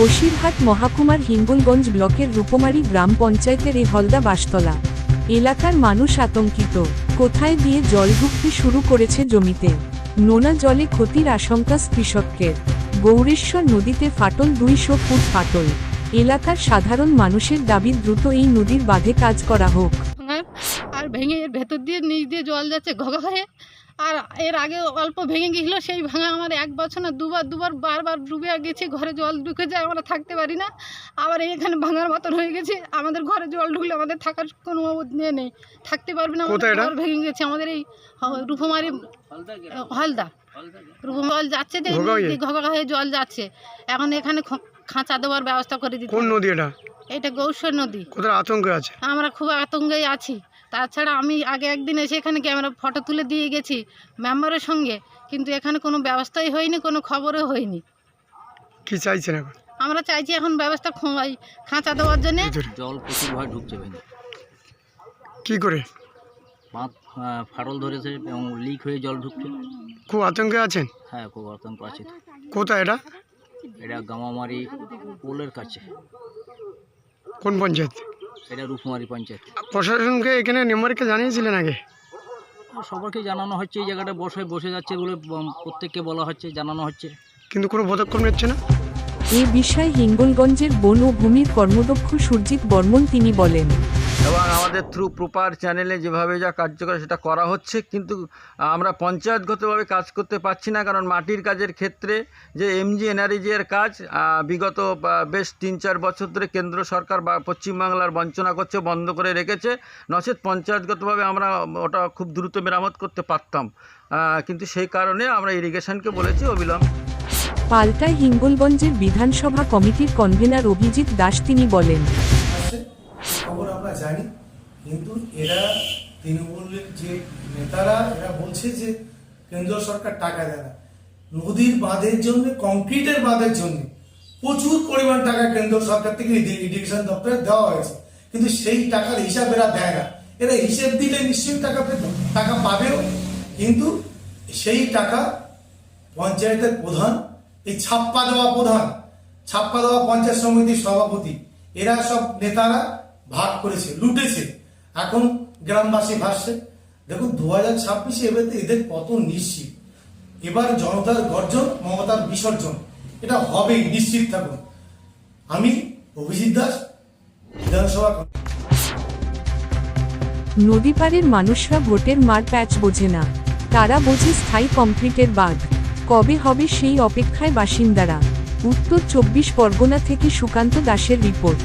বসিরহাট মহাকুমার হিঙ্গলগঞ্জ ব্লকের রূপমারি গ্রাম পঞ্চায়েতের এ হলদা বাসতলা। এলাকার মানুষ আতঙ্কিত। কোথায় দিয়ে জল ঢুকতে শুরু করেছে জমিতে? নোনা জলে ক্ষতির আশঙ্কা কৃষকের গৌরেশ্বর নদীতে ফাটল দুইশো ফুট ফাটল। এলাকার সাধারণ মানুষের দাবি, দ্রুত এই নদীর বাঁধে কাজ করা হোক। আর ভেঙে ভেতর দিয়ে, নিচ দিয়ে জল যাচ্ছে ঘগা হয়ে আর এর আগে অল্প ভেঙে গেছিল সেই ভাঙা আমার এক বছর না দুবার দুবার বারবার ডুবে গেছে ঘরে জল ঢুকে যায় আমরা থাকতে পারি না। আবার এখানে ভাঙার মতন হয়ে গেছে আমাদের ঘরে জল ঢুকলে আমাদের থাকার কোনো ইয়ে নেই থাকতে পারবে না আমাদের ঘর ভেঙে গেছে আমাদের এই রূপমারি হলদা রূপমাল যাচ্ছে যে ঘগা হয়ে? জল যাচ্ছে এখন এখানে খাঁচা দেওয়ার ব্যবস্থা করে কোন নদী এটা? এটা গৌসর নদী। কোথায় আতঙ্কে আছে? আমরা খুব আতঙ্কেই আছি। তাছাড়া আমি আগে একদিন এসে এখানে ক্যামেরা ফটো তুলে দিয়ে গেছি মেম্বারের সঙ্গে কিন্তু এখানে কোনো ব্যবস্থাই হয়নি কোনো খবরও হয়নি। কি চাইছেন এখন? আমরা চাইছি এখন ব্যবস্থা খ- খাঁচা দেওয়ার জন্যে। জল প্রচুরভাবে ঢুকছে ভেঙে কি করে? বাঁধ আহ, ফাটল ধরেছে এবং লিক হয়ে জল ঢুকছে। খুব আতঙ্কে আছেন? হ্যাঁ খুব আতঙ্ক আছে। কোথায় এটা? এটা গামামারি পোলের কাছে। কোন পঞ্চায়েত? এটা রূপমারি পঞ্চায়েত। প্রশাসনকে এখানে মেম্বারকে জানিয়েছিলেন আগে? সবাইকে জানানো হচ্ছে এই জায়গাটা বসে বসে যাচ্ছে বলে প্রত্যেককে বলা হচ্ছে জানানো হচ্ছে। কিন্তু কোনো পদক্ষেপ নিচ্ছে না? এ বিষয়ে হিঙ্গলগঞ্জের বন ও ভূমির কর্মদক্ষ সুরজিৎ বর্মন তিনি বলেন এবং আমাদের থ্রু প্রপার চ্যানেলে যেভাবে যা কার্যকর সেটা করা হচ্ছে, কিন্তু আমরা পঞ্চায়েতগতভাবে কাজ করতে পারছি না, কারণ মাটির কাজের ক্ষেত্রে যে এমজি এনআরইজি এর কাজ বিগত বেশ তিন চার বছর ধরে কেন্দ্র সরকার বা পশ্চিমবাংলার বঞ্চনা করছে, বন্ধ করে রেখেছে। নচেত পঞ্চায়েতগতভাবে আমরা ওটা খুব দ্রুত মেরামত করতে পারতাম। কিন্তু সেই কারণে আমরা ইরিগেশনকে বলেছি, অবিলম্ব। পাল্টায় হিঙ্গলগঞ্জের বিধানসভা কমিটির কনভেনার অভিজিৎ দাস তিনি বলেন জানি, কিন্তু এরা তৃণমূলের যে নেতারা, এরা বলছে যে কেন্দ্র সরকার টাকা দেয় না। নদীর বাঁধের জন্য, কংক্রিটের বাঁধের জন্য প্রচুর পরিমাণ টাকা কেন্দ্র সরকার থেকে ইরিগেশন দপ্তরে দেওয়া হয়েছে। কিন্তু সেই টাকার হিসাব এরা দেয় না। এরা হিসেব দিলে নিশ্চয়ই টাকা পেত, টাকা পাবেও। কিন্তু সেই টাকা পঞ্চায়েতের প্রধান, এই ছাপ্পা দেওয়া প্রধান, ছাপ্পা দেওয়া পঞ্চায়েত সমিতির সভাপতি, এরা সব নেতারা ভাগ করেছে, লুটেছে। এখন গ্রামবাসী ভাসছে। দেখুন, দু হাজার ছাব্বিশে এবারে এদের পতন নিশ্চিত। এবার জনতার গর্জন, মমতার বিসর্জন। এটা হবেই, নিশ্চিত থাকুন। আমি অভিজিৎ দাস, বিধানসভা নদীপাড়ের মানুষরা ভোটের মার প্যাচ বোঝে না। তারা বোঝে স্থায়ী কংক্রিটের বাঁধ। কবে হবে সেই অপেক্ষায় বাসিন্দারা? উত্তর চব্বিশ পরগনা থেকে সুকান্ত দাসের রিপোর্ট।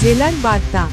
জেলার বার্তা।